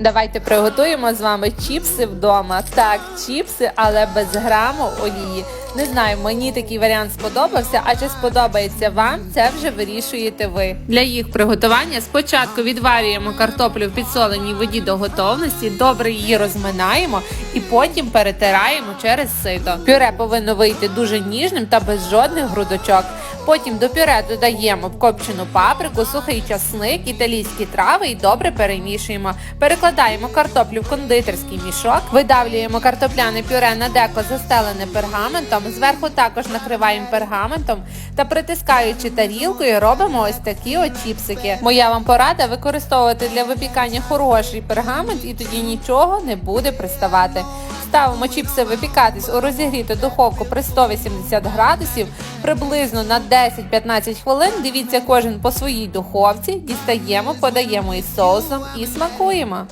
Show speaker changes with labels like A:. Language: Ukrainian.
A: Давайте приготуємо з вами чіпси вдома. Так, чіпси, але без граму олії. Не знаю, мені такий варіант сподобався, а чи сподобається вам, це вже вирішуєте ви. Для їх приготування спочатку відварюємо картоплю в підсоленій воді до готовності, добре її розминаємо і потім перетираємо через сито. Пюре повинно вийти дуже ніжним та без жодних грудочок. Потім до пюре додаємо копчену паприку, сухий часник, італійські трави і добре перемішуємо. Перекладаємо картоплю в кондитерський мішок, видавлюємо картопляне пюре на деко застелене пергаментом. Зверху також накриваємо пергаментом та притискаючи тарілкою, робимо ось такі от чіпсики. Моя вам порада використовувати для випікання хороший пергамент, і тоді нічого не буде приставати. Ставимо чіпси випікатись у розігріту духовку при 180 градусів приблизно на 10-15 хвилин. Дивіться кожен по своїй духовці, дістаємо, подаємо із соусом і смакуємо.